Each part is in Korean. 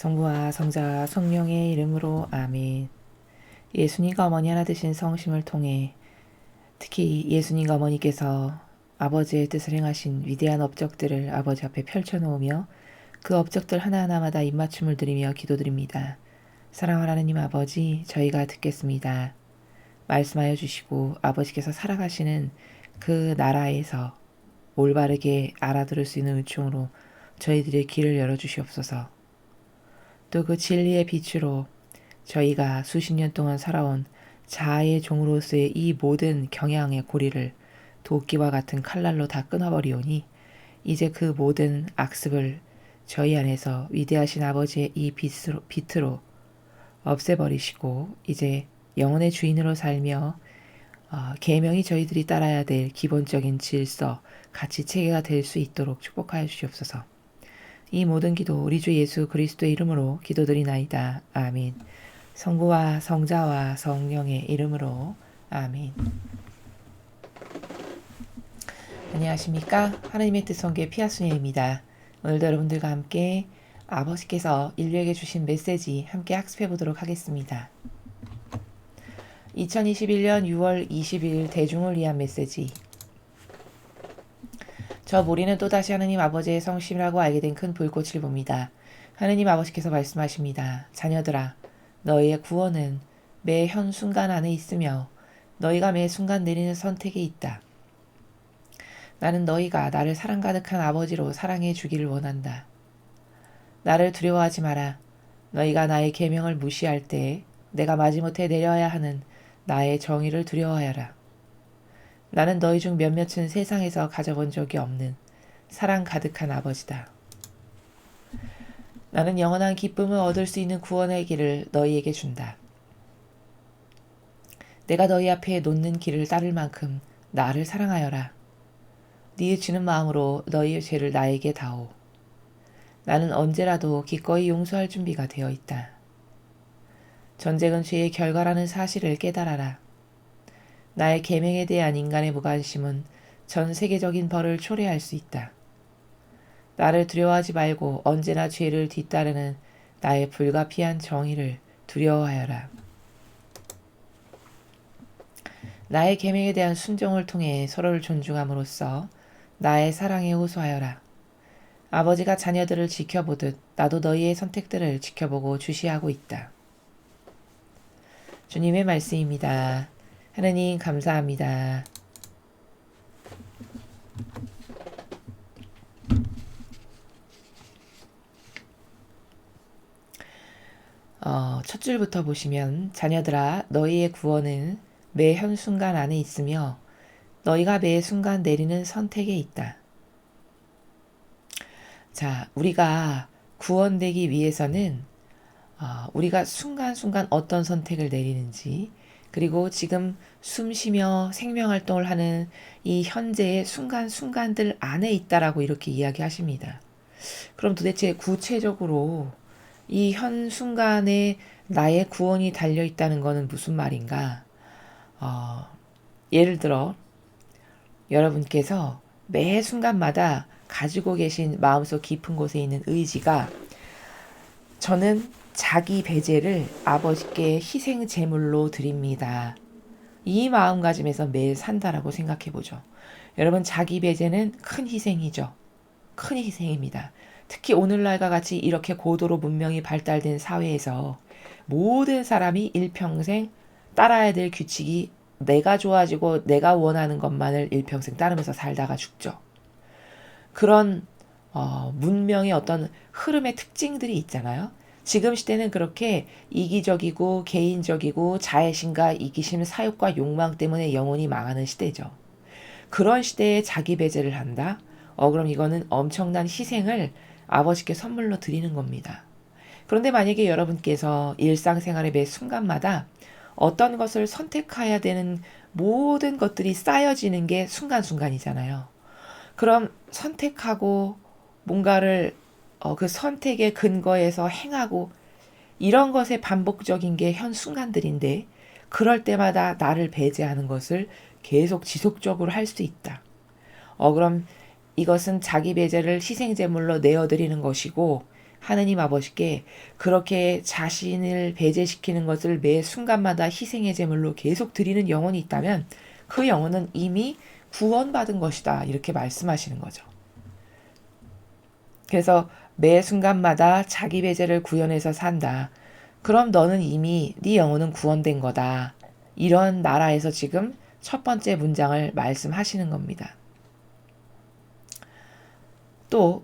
성부와 성자 성령의 이름으로 아멘. 예수님과 어머니 하나 되신 성심을 통해 특히 예수님과 어머니께서 아버지의 뜻을 행하신 위대한 업적들을 아버지 앞에 펼쳐놓으며 그 업적들 하나하나마다 입맞춤을 드리며 기도드립니다. 사랑하는 하나님 아버지 저희가 듣겠습니다. 말씀하여 주시고 아버지께서 살아가시는 그 나라에서 올바르게 알아들을 수 있는 은총으로 저희들의 길을 열어주시옵소서. 또 그 진리의 빛으로 저희가 수십 년 동안 살아온 자아의 종으로서의 이 모든 경향의 고리를 도끼와 같은 칼날로 다 끊어버리오니 이제 그 모든 악습을 저희 안에서 위대하신 아버지의 이 빛으로, 빛으로 없애버리시고 이제 영혼의 주인으로 살며 어, 계명이 저희들이 따라야 될 기본적인 질서, 가치 체계가 될 수 있도록 축복하여 주시옵소서. 이 모든 기도 우리 주 예수 그리스도의 이름으로 기도드리나이다. 아멘. 성부와 성자와 성령의 이름으로 아멘. 안녕하십니까? 하나님의 뜻 성계 피아순예입니다. 오늘도 여러분들과 함께 아버지께서 인류에게 주신 메시지 함께 학습해 보도록 하겠습니다. 2021년 6월 20일 대중을 위한 메시지 저 모리는 또다시 하느님 아버지의 성심이라고 알게 된 큰 불꽃을 봅니다. 하느님 아버지께서 말씀하십니다. 자녀들아 너희의 구원은 매 현 순간 안에 있으며 너희가 매 순간 내리는 선택에 있다. 나는 너희가 나를 사랑 가득한 아버지로 사랑해 주기를 원한다. 나를 두려워하지 마라. 너희가 나의 계명을 무시할 때 내가 마지못해 내려야 하는 나의 정의를 두려워하여라. 나는 너희 중 몇몇은 세상에서 가져본 적이 없는 사랑 가득한 아버지다. 나는 영원한 기쁨을 얻을 수 있는 구원의 길을 너희에게 준다. 내가 너희 앞에 놓는 길을 따를 만큼 나를 사랑하여라. 뉘우치는 마음으로 너희의 죄를 나에게 다오. 나는 언제라도 기꺼이 용서할 준비가 되어 있다. 전쟁은 죄의 결과라는 사실을 깨달아라. 나의 계명에 대한 인간의 무관심은 전 세계적인 벌을 초래할 수 있다. 나를 두려워하지 말고 언제나 죄를 뒤따르는 나의 불가피한 정의를 두려워하여라. 나의 계명에 대한 순종을 통해 서로를 존중함으로써 나의 사랑에 호소하여라. 아버지가 자녀들을 지켜보듯 나도 너희의 선택들을 지켜보고 주시하고 있다. 주님의 말씀입니다. 하느님 감사합니다. 어, 첫 줄부터 보시면 자녀들아 너희의 구원은 매 현 순간 안에 있으며 너희가 매 순간 내리는 선택에 있다. 자, 우리가 구원되기 위해서는 어, 우리가 순간순간 어떤 선택을 내리는지 그리고 지금 숨 쉬며 생명 활동을 하는 이 현재의 순간순간들 안에 있다라고 이렇게 이야기하십니다. 그럼 도대체 구체적으로 이 현 순간에 나의 구원이 달려 있다는 것은 무슨 말인가? 어, 예를 들어 여러분께서 매 순간마다 가지고 계신 마음속 깊은 곳에 있는 의지가 저는 자기 배제를 아버지께 희생 제물로 드립니다. 이 마음가짐에서 매일 산다라고 생각해 보죠. 여러분 자기 배제는 큰 희생이죠. 큰 희생입니다. 특히 오늘날과 같이 이렇게 고도로 문명이 발달된 사회에서 모든 사람이 일평생 따라야 될 규칙이 내가 좋아지고 내가 원하는 것만을 일평생 따르면서 살다가 죽죠. 그런 어, 문명의 어떤 흐름의 특징들이 있잖아요. 지금 시대는 그렇게 이기적이고 개인적이고 자애심과 이기심, 사욕과 욕망 때문에 영혼이 망하는 시대죠. 그런 시대에 자기 배제를 한다? 어, 그럼 이거는 엄청난 희생을 아버지께 선물로 드리는 겁니다. 그런데 만약에 여러분께서 일상생활의 매 순간마다 어떤 것을 선택해야 되는 모든 것들이 쌓여지는 게 순간순간이잖아요. 그럼 선택하고 뭔가를 어, 그 선택의 근거에서 행하고 이런 것의 반복적인 게 현 순간들인데 그럴 때마다 나를 배제하는 것을 계속 지속적으로 할 수 있다. 어, 그럼 이것은 자기 배제를 희생제물로 내어드리는 것이고 하느님 아버지께 그렇게 자신을 배제시키는 것을 매 순간마다 희생의 제물로 계속 드리는 영혼이 있다면 그 영혼은 이미 구원받은 것이다. 이렇게 말씀하시는 거죠. 그래서 매 순간마다 자기 배제를 구현해서 산다. 그럼 너는 이미 네 영혼은 구원된 거다. 이런 나라에서 지금 첫 번째 문장을 말씀하시는 겁니다. 또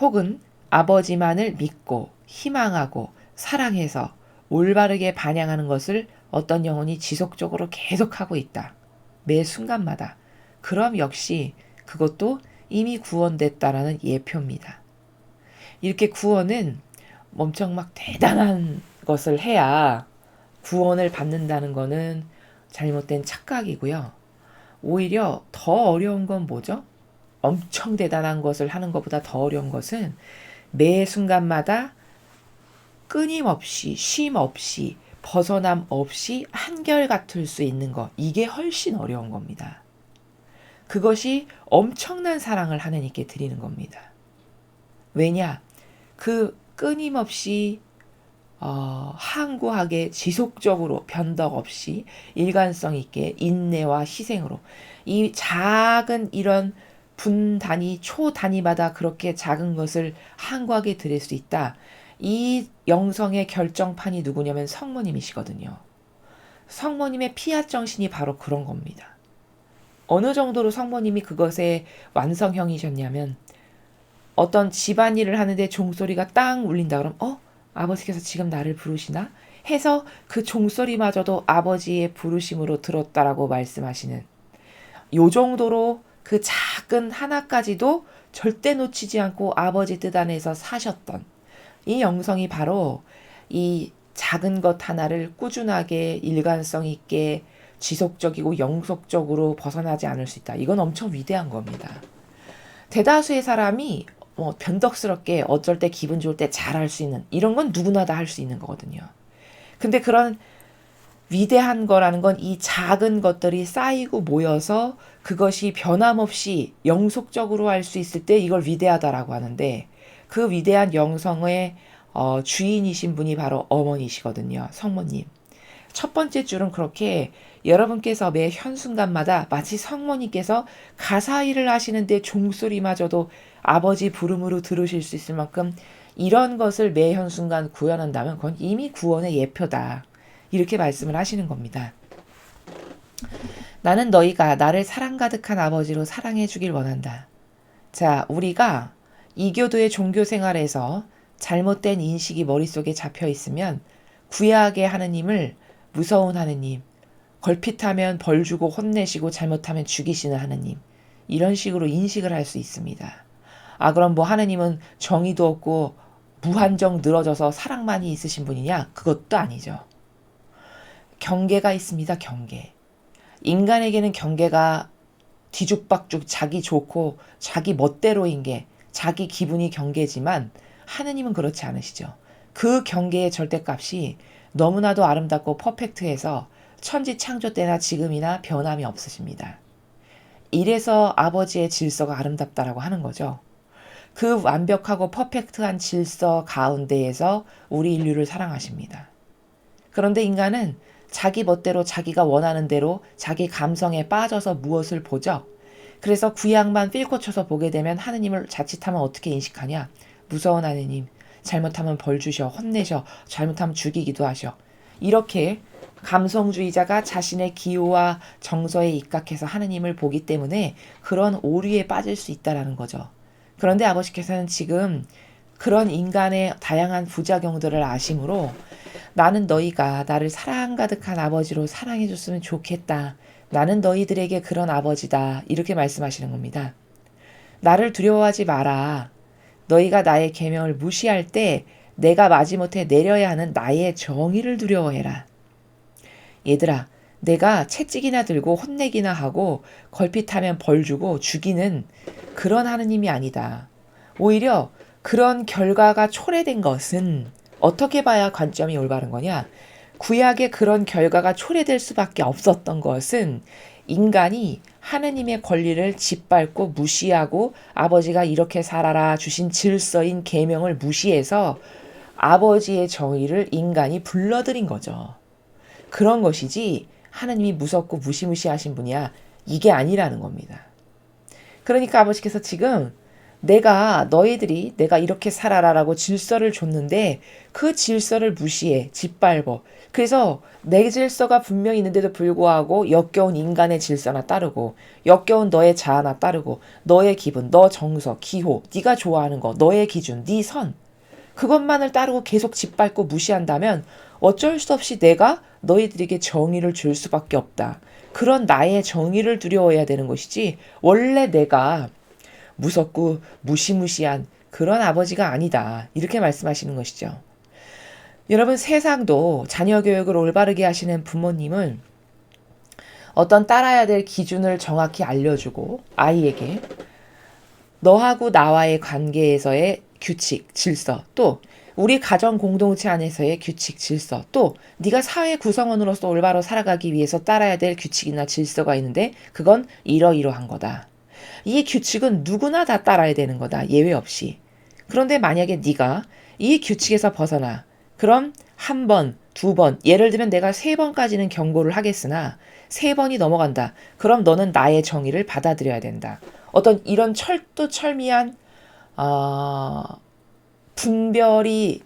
혹은 아버지만을 믿고 희망하고 사랑해서 올바르게 반영하는 것을 어떤 영혼이 지속적으로 계속하고 있다. 매 순간마다. 그럼 역시 그것도 이미 구원됐다라는 예표입니다. 이렇게 구원은 엄청 막 대단한 것을 해야 구원을 받는다는 것은 잘못된 착각이고요. 오히려 더 어려운 건 뭐죠? 엄청 대단한 것을 하는 것보다 더 어려운 것은 매 순간마다 끊임없이 쉼 없이 벗어남 없이 한결 같을 수 있는 것 이게 훨씬 어려운 겁니다. 그것이 엄청난 사랑을 하나님께 드리는 겁니다. 왜냐? 그 끊임없이 어, 항구하게 지속적으로 변덕 없이 일관성 있게 인내와 희생으로 이 작은 이런 분 단위, 초 단위마다 그렇게 작은 것을 항구하게 드릴 수 있다. 이 영성의 결정판이 누구냐면 성모님이시거든요. 성모님의 피앗 정신이 바로 그런 겁니다. 어느 정도로 성모님이 그것의 완성형이셨냐면 어떤 집안일을 하는데 종소리가 땅 울린다 그러면 어? 아버지께서 지금 나를 부르시나? 해서 그 종소리마저도 아버지의 부르심으로 들었다라고 말씀하시는 요 정도로 그 작은 하나까지도 절대 놓치지 않고 아버지 뜻 안에서 사셨던 이 영성이 바로 이 작은 것 하나를 꾸준하게 일관성 있게 지속적이고 영속적으로 벗어나지 않을 수 있다. 이건 엄청 위대한 겁니다. 대다수의 사람이 뭐 변덕스럽게 어쩔 때 기분 좋을 때 잘할 수 있는 이런 건 누구나 다 할 수 있는 거거든요. 근데 그런 위대한 거라는 건 이 작은 것들이 쌓이고 모여서 그것이 변함없이 영속적으로 할 수 있을 때 이걸 위대하다라고 하는데 그 위대한 영성의 어, 주인이신 분이 바로 어머니시거든요. 성모님. 첫 번째 줄은 그렇게 여러분께서 매 현순간마다 마치 성모님께서 가사 일을 하시는데 종소리마저도 아버지 부름으로 들으실 수 있을 만큼 이런 것을 매 현순간 구현한다면 그건 이미 구원의 예표다. 이렇게 말씀을 하시는 겁니다. 나는 너희가 나를 사랑 가득한 아버지로 사랑해 주길 원한다. 자, 우리가 이교도의 종교 생활에서 잘못된 인식이 머릿속에 잡혀 있으면 구약의 하느님을 무서운 하느님, 걸핏하면 벌 주고 혼내시고 잘못하면 죽이시는 하느님, 이런 식으로 인식을 할 수 있습니다. 아, 그럼 뭐 하느님은 정의도 없고 무한정 늘어져서 사랑만이 있으신 분이냐? 그것도 아니죠. 경계가 있습니다, 경계. 인간에게는 경계가 뒤죽박죽 자기 좋고 자기 멋대로인 게 자기 기분이 경계지만 하느님은 그렇지 않으시죠. 그 경계의 절대값이 너무나도 아름답고 퍼펙트해서 천지 창조 때나 지금이나 변함이 없으십니다. 이래서 아버지의 질서가 아름답다라고 하는 거죠. 그 완벽하고 퍼펙트한 질서 가운데에서 우리 인류를 사랑하십니다. 그런데 인간은 자기 멋대로 자기가 원하는 대로 자기 감성에 빠져서 무엇을 보죠? 그래서 구약만 필고 쳐서 보게 되면 하느님을 자칫하면 어떻게 인식하냐? 무서운 하느님, 잘못하면 벌 주셔, 혼내셔, 잘못하면 죽이기도 하셔. 이렇게 감성주의자가 자신의 기호와 정서에 입각해서 하느님을 보기 때문에 그런 오류에 빠질 수 있다라는 거죠. 그런데 아버지께서는 지금 그런 인간의 다양한 부작용들을 아심으로 나는 너희가 나를 사랑 가득한 아버지로 사랑해 줬으면 좋겠다. 나는 너희들에게 그런 아버지다. 이렇게 말씀하시는 겁니다. 나를 두려워하지 마라. 너희가 나의 계명을 무시할 때 내가 마지못해 내려야 하는 나의 정의를 두려워해라. 얘들아, 내가 채찍이나 들고 혼내기나 하고 걸핏하면 벌 주고 죽이는 그런 하느님이 아니다. 오히려 그런 결과가 초래된 것은 어떻게 봐야 관점이 올바른 거냐? 구약의 그런 결과가 초래될 수밖에 없었던 것은 인간이 하느님의 권리를 짓밟고 무시하고 아버지가 이렇게 살아라 주신 질서인 계명을 무시해서 아버지의 정의를 인간이 불러들인 거죠. 그런 것이지 하느님이 무섭고 무시무시하신 분이야 이게 아니라는 겁니다. 그러니까 아버지께서 지금 내가 너희들이 내가 이렇게 살아라라고 질서를 줬는데 그 질서를 무시해 짓밟어 그래서 내 질서가 분명히 있는데도 불구하고 역겨운 인간의 질서나 따르고 역겨운 너의 자아나 따르고 너의 기분, 너 정서, 기호, 네가 좋아하는 거, 너의 기준, 네 선 그것만을 따르고 계속 짓밟고 무시한다면 어쩔 수 없이 내가 너희들에게 정의를 줄 수밖에 없다. 그런 나의 정의를 두려워해야 되는 것이지 원래 내가 무섭고 무시무시한 그런 아버지가 아니다. 이렇게 말씀하시는 것이죠. 여러분 세상도 자녀 교육을 올바르게 하시는 부모님은 어떤 따라야 될 기준을 정확히 알려주고 아이에게 너하고 나와의 관계에서의 규칙, 질서, 또 우리 가정 공동체 안에서의 규칙, 질서, 또 네가 사회 구성원으로서 올바로 살아가기 위해서 따라야 될 규칙이나 질서가 있는데 그건 이러이러한 거다. 이 규칙은 누구나 다 따라야 되는 거다. 예외 없이. 그런데 만약에 네가 이 규칙에서 벗어나 그럼 한 번, 두 번, 예를 들면 내가 세 번까지는 경고를 하겠으나 세 번이 넘어간다. 그럼 너는 나의 정의를 받아들여야 된다. 어떤 이런 철두철미한 어, 분별이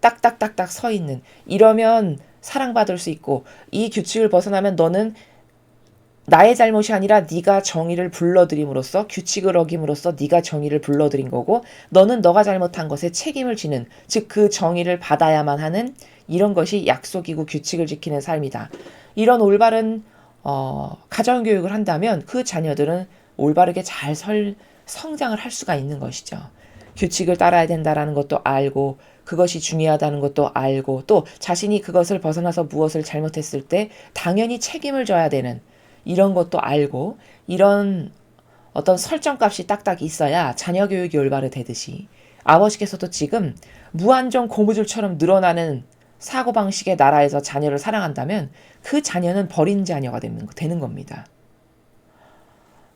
딱딱딱딱 서 있는 이러면 사랑받을 수 있고 이 규칙을 벗어나면 너는 나의 잘못이 아니라 네가 정의를 불러들임으로써 규칙을 어김으로써 네가 정의를 불러들인 거고 너는 너가 잘못한 것에 책임을 지는 즉 그 정의를 받아야만 하는 이런 것이 약속이고 규칙을 지키는 삶이다. 이런 올바른 어, 가정 교육을 한다면 그 자녀들은 올바르게 잘 설, 성장을 할 수가 있는 것이죠. 규칙을 따라야 된다라는 것도 알고 그것이 중요하다는 것도 알고 또 자신이 그것을 벗어나서 무엇을 잘못했을 때 당연히 책임을 져야 되는 이런 것도 알고 이런 어떤 설정값이 딱딱 있어야 자녀 교육이 올바르 되듯이 아버지께서도 지금 무한정 고무줄처럼 늘어나는 사고방식의 나라에서 자녀를 사랑한다면 그 자녀는 버린 자녀가 되는, 되는 겁니다.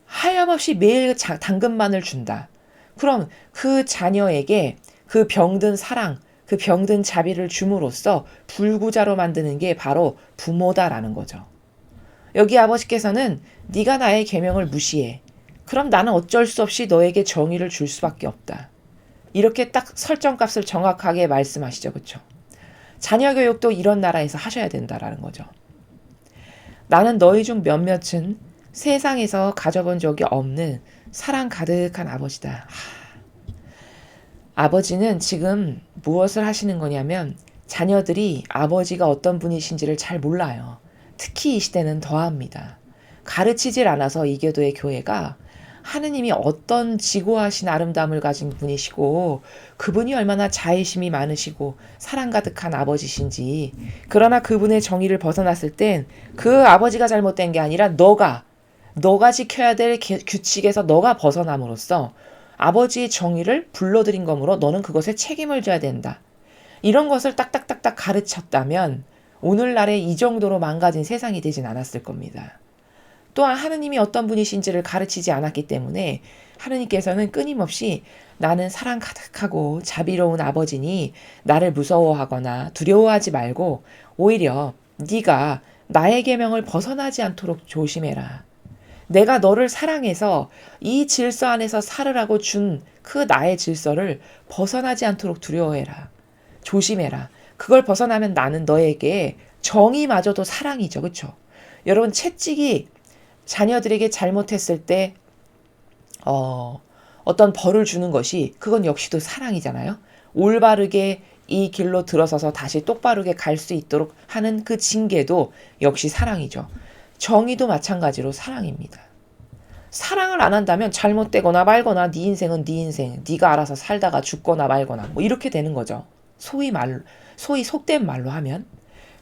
하염없이 매일 자, 당근만을 준다. 그럼 그 자녀에게 그 병든 사랑, 그 병든 자비를 줌으로써 불구자로 만드는 게 바로 부모다라는 거죠. 여기 아버지께서는 네가 나의 계명을 무시해. 그럼 나는 어쩔 수 없이 너에게 정의를 줄 수밖에 없다. 이렇게 딱 설정값을 정확하게 말씀하시죠. 그렇죠? 자녀 교육도 이런 나라에서 하셔야 된다라는 거죠. 나는 너희 중 몇몇은 세상에서 가져본 적이 없는 사랑 가득한 아버지다. 하. 아버지는 지금 무엇을 하시는 거냐면 자녀들이 아버지가 어떤 분이신지를 잘 몰라요. 특히 이 시대는 더합니다. 가르치질 않아서 이교도의 교회가 하느님이 어떤 지고하신 아름다움을 가진 분이시고 그분이 얼마나 자애심이 많으시고 사랑 가득한 아버지신지 그러나 그분의 정의를 벗어났을 땐 그 아버지가 잘못된 게 아니라 너가 너가 지켜야 될 규칙에서 너가 벗어남으로써 아버지의 정의를 불러들인 거므로 너는 그것에 책임을 져야 된다. 이런 것을 딱딱딱딱 가르쳤다면 오늘날에 이 정도로 망가진 세상이 되진 않았을 겁니다. 또한 하느님이 어떤 분이신지를 가르치지 않았기 때문에 하느님께서는 끊임없이 나는 사랑 가득하고 자비로운 아버지니 나를 무서워하거나 두려워하지 말고 오히려 네가 나의 계명을 벗어나지 않도록 조심해라. 내가 너를 사랑해서 이 질서 안에서 살으라고 준 그 나의 질서를 벗어나지 않도록 두려워해라. 조심해라. 그걸 벗어나면 나는 너에게 정의마저도 사랑이죠. 그렇죠? 여러분 채찍이 자녀들에게 잘못했을 때 어, 어떤 벌을 주는 것이 그건 역시도 사랑이잖아요. 올바르게 이 길로 들어서서 다시 똑바르게 갈 수 있도록 하는 그 징계도 역시 사랑이죠. 정의도 마찬가지로 사랑입니다. 사랑을 안 한다면 잘못되거나 말거나 네 인생은 네 인생, 네가 알아서 살다가 죽거나 말거나 뭐 이렇게 되는 거죠. 소위 말 소위 속된 말로 하면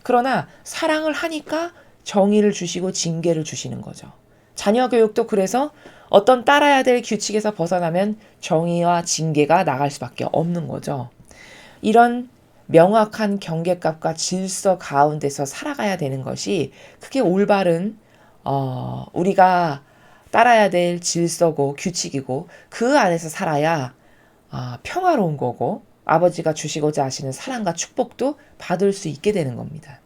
그러나 사랑을 하니까 정의를 주시고 징계를 주시는 거죠. 자녀 교육도 그래서 어떤 따라야 될 규칙에서 벗어나면 정의와 징계가 나갈 수밖에 없는 거죠. 이런 명확한 경계값과 질서 가운데서 살아가야 되는 것이 그게 올바른 어, 우리가 따라야 될 질서고 규칙이고 그 안에서 살아야 아, 평화로운 거고 아버지가 주시고자 하시는 사랑과 축복도 받을 수 있게 되는 겁니다.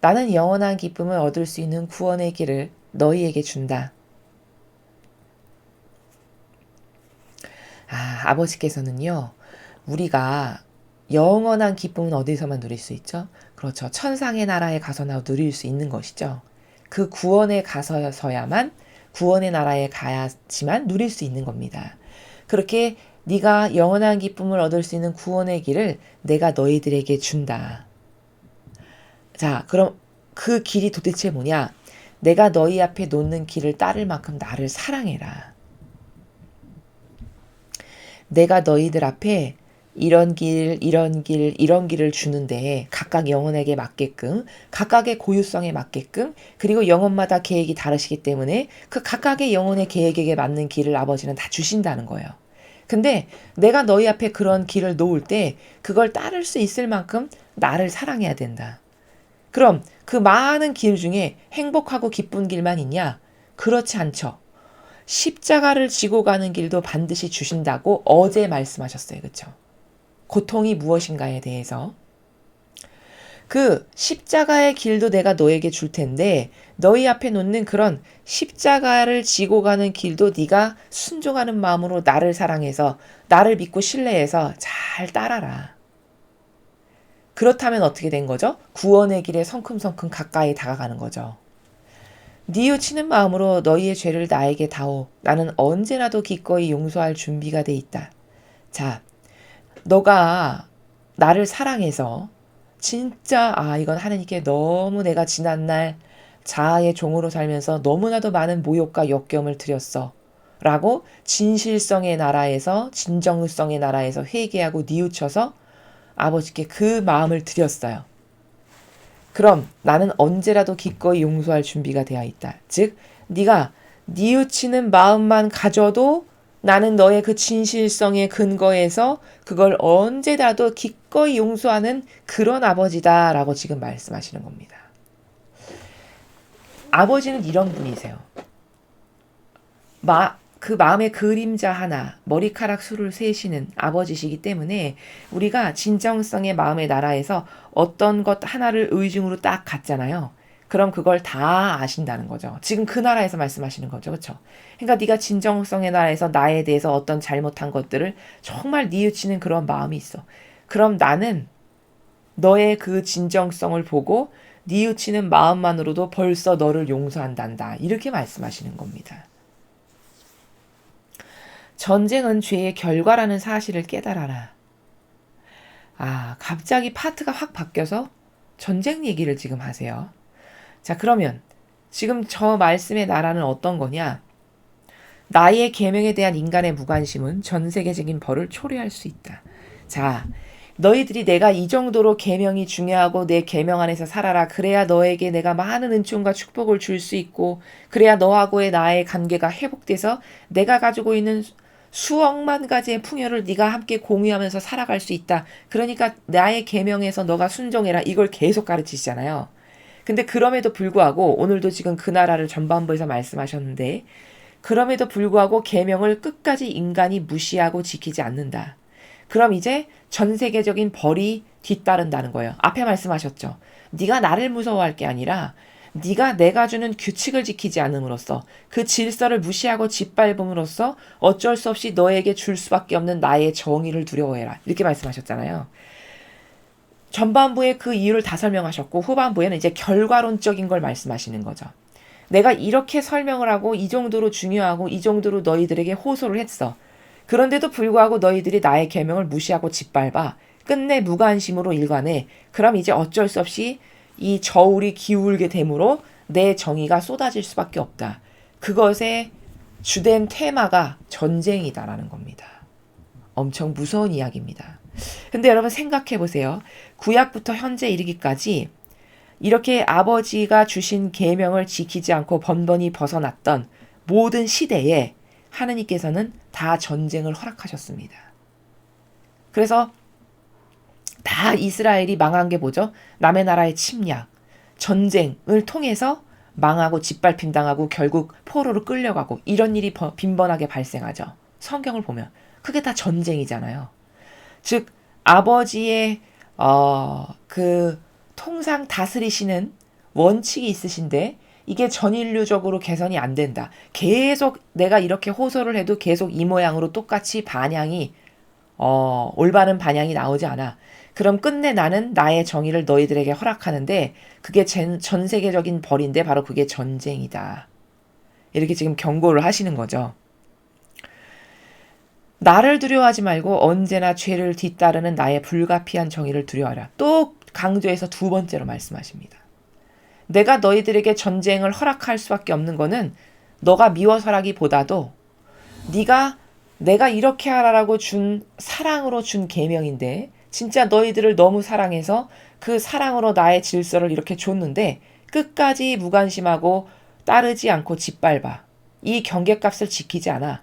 나는 영원한 기쁨을 얻을 수 있는 구원의 길을 너희에게 준다. 아, 아버지께서는요, 우리가 영원한 기쁨은 어디서만 누릴 수 있죠? 그렇죠. 천상의 나라에 가서나 누릴 수 있는 것이죠. 그 구원에 가서야만 구원의 나라에 가야지만 누릴 수 있는 겁니다. 그렇게 네가 영원한 기쁨을 얻을 수 있는 구원의 길을 내가 너희들에게 준다. 자, 그럼 그 길이 도대체 뭐냐? 내가 너희 앞에 놓는 길을 따를 만큼 나를 사랑해라. 내가 너희들 앞에 이런 길, 이런 길, 이런 길을 주는데 각각 영혼에게 맞게끔, 각각의 고유성에 맞게끔, 그리고 영혼마다 계획이 다르시기 때문에 그 각각의 영혼의 계획에 맞는 길을 아버지는 다 주신다는 거예요. 근데 내가 너희 앞에 그런 길을 놓을 때 그걸 따를 수 있을 만큼 나를 사랑해야 된다. 그럼 그 많은 길 중에 행복하고 기쁜 길만 있냐? 그렇지 않죠. 십자가를 지고 가는 길도 반드시 주신다고 어제 말씀하셨어요. 그쵸? 고통이 무엇인가에 대해서. 그 십자가의 길도 내가 너에게 줄 텐데 너희 앞에 놓는 그런 십자가를 지고 가는 길도 네가 순종하는 마음으로 나를 사랑해서 나를 믿고 신뢰해서 잘 따라라. 그렇다면 어떻게 된 거죠? 구원의 길에 성큼성큼 가까이 다가가는 거죠. 뉘우치는 마음으로 너희의 죄를 나에게 다오. 나는 언제라도 기꺼이 용서할 준비가 돼 있다. 자, 너가 나를 사랑해서 진짜 아 이건 하나님께 너무 내가 지난날 자아의 종으로 살면서 너무나도 많은 모욕과 역경을 드렸어. 라고 진실성의 나라에서 진정성의 나라에서 회개하고 뉘우쳐서 아버지께 그 마음을 드렸어요. 그럼 나는 언제라도 기꺼이 용서할 준비가 되어 있다. 즉 네가 뉘우치는 마음만 가져도 나는 너의 그 진실성의 근거에서 그걸 언제라도 기꺼이 용서하는 그런 아버지다라고 지금 말씀하시는 겁니다. 아버지는 이런 분이세요. 마, 그 마음의 그림자 하나, 머리카락 수를 세시는 아버지시기 때문에 우리가 진정성의 마음의 나라에서 어떤 것 하나를 의중으로 딱 갖잖아요. 그럼 그걸 다 아신다는 거죠. 지금 그 나라에서 말씀하시는 거죠. 그렇죠? 그러니까 네가 진정성의 나라에서 나에 대해서 어떤 잘못한 것들을 정말 뉘우치는 그런 마음이 있어. 그럼 나는 너의 그 진정성을 보고 뉘우치는 마음만으로도 벌써 너를 용서한단다. 이렇게 말씀하시는 겁니다. 전쟁은 죄의 결과라는 사실을 깨달아라. 아, 갑자기 파트가 확 바뀌어서 전쟁 얘기를 지금 하세요. 자, 그러면 지금 저 말씀의 나라는 어떤 거냐? 나의 계명에 대한 인간의 무관심은 전 세계적인 벌을 초래할 수 있다. 자, 너희들이 내가 이 정도로 계명이 중요하고 내 계명 안에서 살아라. 그래야 너에게 내가 많은 은총과 축복을 줄 수 있고 그래야 너하고의 나의 관계가 회복돼서 내가 가지고 있는 수억만 가지의 풍요를 네가 함께 공유하면서 살아갈 수 있다. 그러니까 나의 계명에서 너가 순종해라. 이걸 계속 가르치시잖아요. 근데 그럼에도 불구하고 오늘도 지금 그 나라를 전반부에서 말씀하셨는데 그럼에도 불구하고 계명을 끝까지 인간이 무시하고 지키지 않는다. 그럼 이제 전 세계적인 벌이 뒤따른다는 거예요. 앞에 말씀하셨죠. 네가 나를 무서워할 게 아니라 네가 내가 주는 규칙을 지키지 않음으로써 그 질서를 무시하고 짓밟음으로써 어쩔 수 없이 너에게 줄 수밖에 없는 나의 정의를 두려워해라. 이렇게 말씀하셨잖아요. 전반부에 그 이유를 다 설명하셨고 후반부에는 이제 결과론적인 걸 말씀하시는 거죠. 내가 이렇게 설명을 하고 이 정도로 중요하고 이 정도로 너희들에게 호소를 했어. 그런데도 불구하고 너희들이 나의 계명을 무시하고 짓밟아 끝내 무관심으로 일관해. 그럼 이제 어쩔 수 없이 이 저울이 기울게 되므로 내 정의가 쏟아질 수밖에 없다. 그것의 주된 테마가 전쟁이다라는 겁니다. 엄청 무서운 이야기입니다. 근데 여러분 생각해 보세요. 구약부터 현재 이르기까지 이렇게 아버지가 주신 계명을 지키지 않고 번번이 벗어났던 모든 시대에 하느님께서는 다 전쟁을 허락하셨습니다. 그래서 다 이스라엘이 망한 게 뭐죠? 남의 나라의 침략, 전쟁을 통해서 망하고 짓밟힘 당하고 결국 포로로 끌려가고 이런 일이 버- 빈번하게 발생하죠. 성경을 보면 그게 다 전쟁이잖아요. 즉 아버지의 어, 그 통상 다스리시는 원칙이 있으신데 이게 전인류적으로 개선이 안 된다. 계속 내가 이렇게 호소를 해도 계속 이 모양으로 똑같이 반향이 어, 올바른 반향이 나오지 않아. 그럼 끝내 나는 나의 정의를 너희들에게 허락하는데 그게 전, 전 세계적인 벌인데 바로 그게 전쟁이다. 이렇게 지금 경고를 하시는 거죠. 나를 두려워하지 말고 언제나 죄를 뒤따르는 나의 불가피한 정의를 두려워하라. 또 강조해서 두 번째로 말씀하십니다. 내가 너희들에게 전쟁을 허락할 수밖에 없는 거는 너가 미워서라기보다도 네가 내가 이렇게 하라라고 준 사랑으로 준 계명인데 진짜 너희들을 너무 사랑해서 그 사랑으로 나의 질서를 이렇게 줬는데 끝까지 무관심하고 따르지 않고 짓밟아. 이 경계값을 지키지 않아.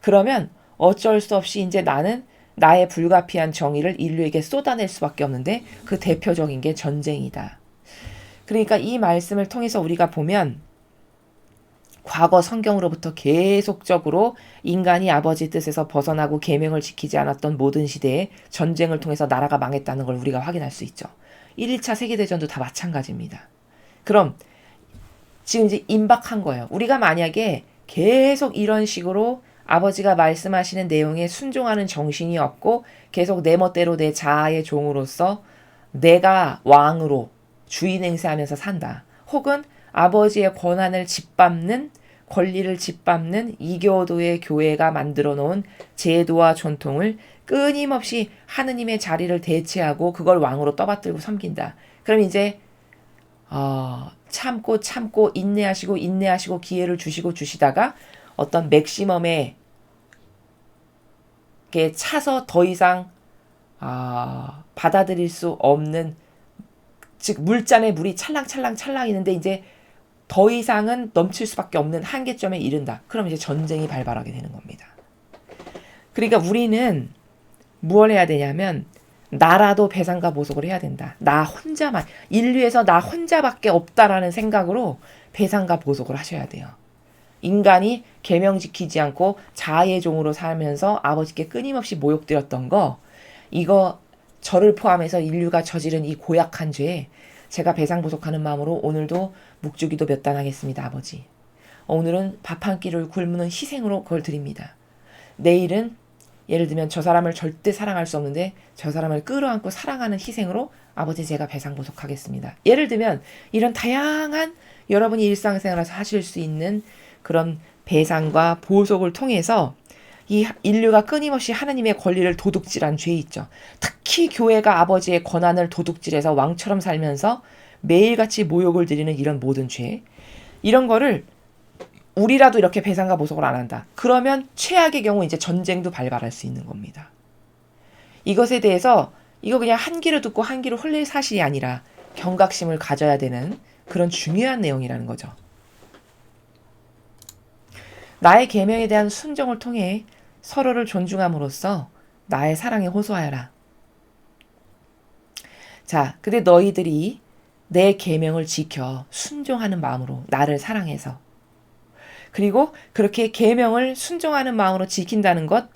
그러면 어쩔 수 없이 이제 나는 나의 불가피한 정의를 인류에게 쏟아낼 수밖에 없는데 그 대표적인 게 전쟁이다. 그러니까 이 말씀을 통해서 우리가 보면 과거 성경으로부터 계속적으로 인간이 아버지 뜻에서 벗어나고 계명을 지키지 않았던 모든 시대에 전쟁을 통해서 나라가 망했다는 걸 우리가 확인할 수 있죠. 1, 2차 세계대전도 다 마찬가지입니다. 그럼 지금 이제 임박한 거예요. 우리가 만약에 계속 이런 식으로 아버지가 말씀하시는 내용에 순종하는 정신이 없고 계속 내 멋대로 내 자아의 종으로서 내가 왕으로 주인 행세하면서 산다. 혹은 아버지의 권한을 짓밟는 권리를 짓밟는 이교도의 교회가 만들어 놓은 제도와 전통을 끊임없이 하느님의 자리를 대체하고 그걸 왕으로 떠받들고 섬긴다. 그럼 이제 어, 참고 참고 인내하시고 인내하시고 기회를 주시고 주시다가 어떤 맥시멈에 게 차서 더 이상 아, 받아들일 수 없는 즉 물잔에 물이 찰랑찰랑 찰랑이는데 이제 더 이상은 넘칠 수밖에 없는 한계점에 이른다. 그럼 이제 전쟁이 발발하게 되는 겁니다. 그러니까 우리는 무엇 해야 되냐면 나라도 배상과 보석을 해야 된다. 나 혼자만 인류에서 나 혼자밖에 없다라는 생각으로 배상과 보석을 하셔야 돼요. 인간이 계명 지키지 않고 자아의 종으로 살면서 아버지께 끊임없이 모욕드렸던 거 이거 저를 포함해서 인류가 저지른 이 고약한 죄에 제가 배상보석하는 마음으로 오늘도 묵주기도 몇 단 하겠습니다, 아버지. 오늘은 밥 한 끼를 굶는 희생으로 그걸 드립니다. 내일은 예를 들면 저 사람을 절대 사랑할 수 없는데 저 사람을 끌어안고 사랑하는 희생으로 아버지 제가 배상보석하겠습니다. 예를 들면 이런 다양한 여러분이 일상생활에서 하실 수 있는 그런 배상과 보석을 통해서 이 인류가 끊임없이 하나님의 권리를 도둑질한 죄 있죠. 특히 교회가 아버지의 권한을 도둑질해서 왕처럼 살면서 매일같이 모욕을 드리는 이런 모든 죄. 이런 거를 우리라도 이렇게 배상과 보석을 안 한다. 그러면 최악의 경우 이제 전쟁도 발발할 수 있는 겁니다. 이것에 대해서 이거 그냥 한 귀로 듣고 한 귀로 흘릴 사실이 아니라 경각심을 가져야 되는 그런 중요한 내용이라는 거죠. 나의 계명에 대한 순종을 통해 서로를 존중함으로써 나의 사랑에 호소하여라. 자, 근데 너희들이 내 계명을 지켜 순종하는 마음으로 나를 사랑해서 그리고 그렇게 계명을 순종하는 마음으로 지킨다는 것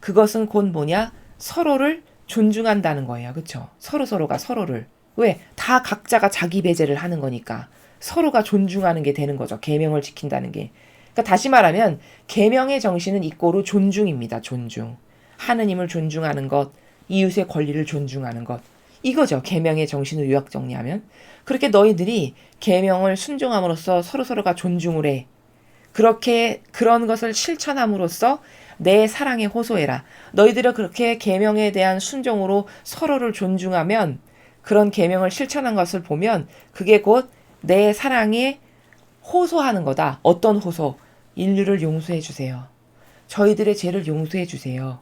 그것은 곧 뭐냐? 서로를 존중한다는 거예요. 그렇죠? 서로 서로가 서로를 왜? 다 각자가 자기 배제를 하는 거니까 서로가 존중하는 게 되는 거죠. 계명을 지킨다는 게. 그러니까 다시 말하면 계명의 정신은 이꼬로 존중입니다. 존중. 하느님을 존중하는 것, 이웃의 권리를 존중하는 것. 이거죠. 계명의 정신을 요약 정리하면. 그렇게 너희들이 계명을 순종함으로써 서로 서로가 존중을 해. 그렇게 그런 것을 실천함으로써 내 사랑에 호소해라. 너희들은 그렇게 계명에 대한 순종으로 서로를 존중하면 그런 계명을 실천한 것을 보면 그게 곧 내 사랑에 호소하는 거다. 어떤 호소? 인류를 용서해 주세요. 저희들의 죄를 용서해 주세요.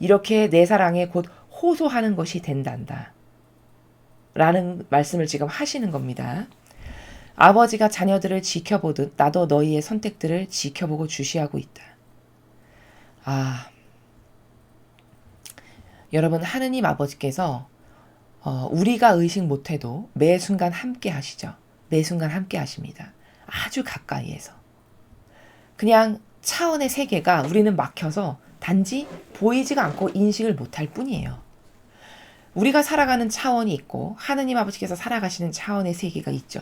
이렇게 내 사랑에 곧 호소하는 것이 된단다. 라는 말씀을 지금 하시는 겁니다. 아버지가 자녀들을 지켜보듯 나도 너희의 선택들을 지켜보고 주시하고 있다. 아, 여러분 하느님 아버지께서 어, 우리가 의식 못해도 매 순간 함께 하시죠. 매 순간 함께 하십니다. 아주 가까이에서. 그냥 차원의 세계가 우리는 막혀서 단지 보이지가 않고 인식을 못할 뿐이에요. 우리가 살아가는 차원이 있고 하느님 아버지께서 살아가시는 차원의 세계가 있죠.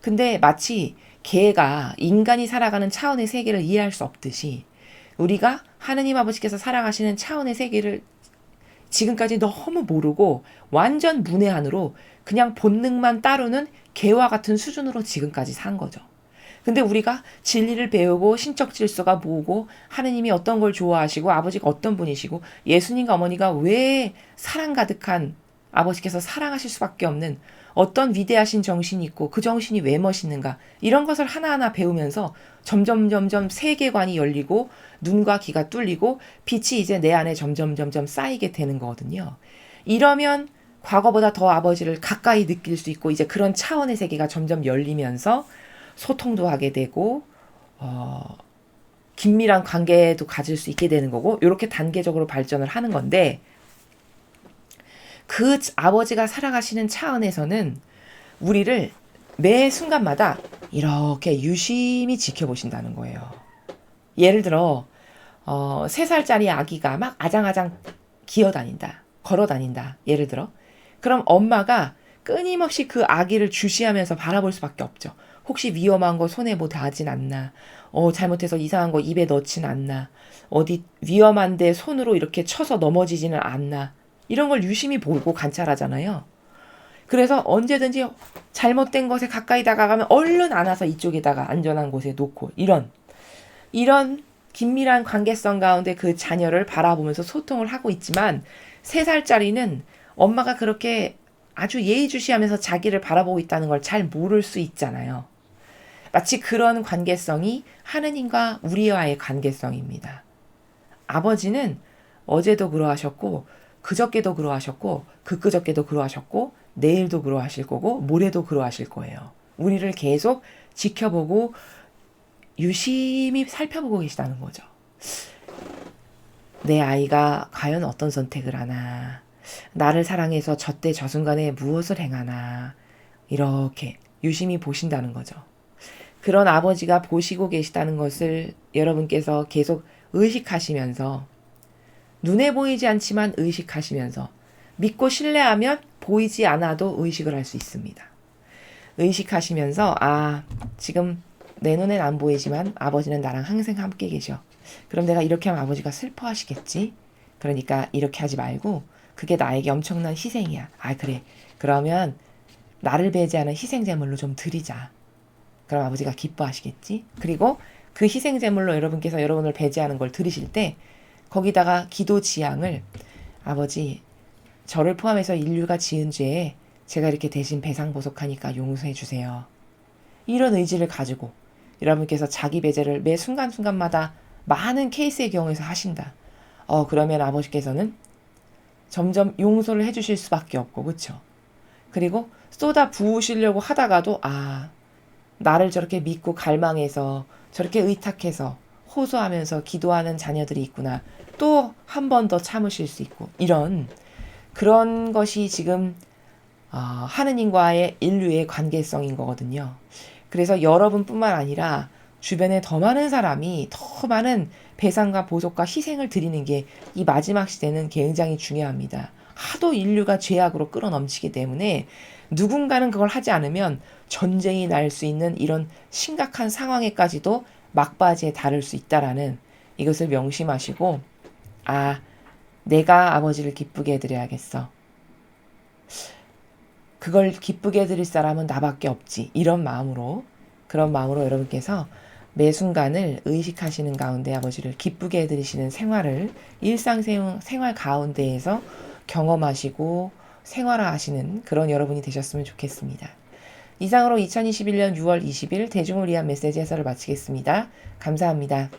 근데 마치 개가 인간이 살아가는 차원의 세계를 이해할 수 없듯이 우리가 하느님 아버지께서 살아가시는 차원의 세계를 지금까지 너무 모르고 완전 문외한으로 그냥 본능만 따르는 개와 같은 수준으로 지금까지 산 거죠. 근데 우리가 진리를 배우고 신적 질서가 뭐고 하느님이 어떤 걸 좋아하시고 아버지가 어떤 분이시고 예수님과 어머니가 왜 사랑 가득한 아버지께서 사랑하실 수밖에 없는 어떤 위대하신 정신이 있고 그 정신이 왜 멋있는가 이런 것을 하나하나 배우면서 점점 점점 세계관이 열리고 눈과 귀가 뚫리고 빛이 이제 내 안에 점점 점점 쌓이게 되는 거거든요. 이러면 과거보다 더 아버지를 가까이 느낄 수 있고 이제 그런 차원의 세계가 점점 열리면서 소통도 하게 되고 어, 긴밀한 관계도 가질 수 있게 되는 거고 이렇게 단계적으로 발전을 하는 건데 그 아버지가 살아가시는 차원에서는 우리를 매 순간마다 이렇게 유심히 지켜보신다는 거예요. 예를 들어 어, 3살짜리 아기가 막 아장아장 기어다닌다. 걸어다닌다. 예를 들어. 그럼 엄마가 끊임없이 그 아기를 주시하면서 바라볼 수밖에 없죠. 혹시 위험한 거 손에 뭐 닿진 않나. 어, 잘못해서 이상한 거 입에 넣진 않나. 어디 위험한데 손으로 이렇게 쳐서 넘어지지는 않나. 이런 걸 유심히 보고 관찰하잖아요. 그래서 언제든지 잘못된 것에 가까이 다가가면 얼른 안아서 이쪽에다가 안전한 곳에 놓고 이런 이런 긴밀한 관계성 가운데 그 자녀를 바라보면서 소통을 하고 있지만 세 살짜리는 엄마가 그렇게 아주 예의주시하면서 자기를 바라보고 있다는 걸 잘 모를 수 있잖아요. 마치 그런 관계성이 하느님과 우리와의 관계성입니다. 아버지는 어제도 그러하셨고 그저께도 그러하셨고 그그저께도 그러하셨고 내일도 그러하실 거고 모레도 그러하실 거예요. 우리를 계속 지켜보고 유심히 살펴보고 계시다는 거죠. 내 아이가 과연 어떤 선택을 하나, 나를 사랑해서 저 때 저 순간에 무엇을 행하나, 이렇게 유심히 보신다는 거죠. 그런 아버지가 보시고 계시다는 것을 여러분께서 계속 의식하시면서 눈에 보이지 않지만 의식하시면서 믿고 신뢰하면 보이지 않아도 의식을 할 수 있습니다. 의식하시면서 아 지금 내 눈엔 안 보이지만 아버지는 나랑 항상 함께 계셔. 그럼 내가 이렇게 하면 아버지가 슬퍼하시겠지? 그러니까 이렇게 하지 말고 그게 나에게 엄청난 희생이야. 아 그래. 그러면 나를 배제하는 희생제물로 좀 드리자. 그럼 아버지가 기뻐하시겠지? 그리고 그 희생 제물로 여러분께서 여러분을 배제하는 걸 들으실 때 거기다가 기도 지향을 아버지 저를 포함해서 인류가 지은 죄에 제가 이렇게 대신 배상 보속하니까 용서해 주세요. 이런 의지를 가지고 여러분께서 자기 배제를 매 순간순간마다 많은 케이스의 경우에서 하신다. 어 그러면 아버지께서는 점점 용서를 해 주실 수밖에 없고 그렇죠? 그리고 쏟아 부으시려고 하다가도 아 나를 저렇게 믿고 갈망해서 저렇게 의탁해서 호소하면서 기도하는 자녀들이 있구나. 또 한 번 더 참으실 수 있고 이런 그런 것이 지금 어, 하느님과의 인류의 관계성인 거거든요. 그래서 여러분뿐만 아니라 주변에 더 많은 사람이 더 많은 배상과 보석과 희생을 드리는 게 이 마지막 시대는 굉장히 중요합니다. 하도 인류가 죄악으로 끌어넘치기 때문에 누군가는 그걸 하지 않으면 전쟁이 날 수 있는 이런 심각한 상황에까지도 막바지에 다를 수 있다라는 이것을 명심하시고 아 내가 아버지를 기쁘게 해드려야겠어. 그걸 기쁘게 해드릴 사람은 나밖에 없지. 이런 마음으로 그런 마음으로 여러분께서 매 순간을 의식하시는 가운데 아버지를 기쁘게 해드리시는 생활을 일상생활 가운데에서 경험하시고 생활화하시는 그런 여러분이 되셨으면 좋겠습니다. 이상으로 2021년 6월 20일 대중을 위한 메시지 해설을 마치겠습니다. 감사합니다.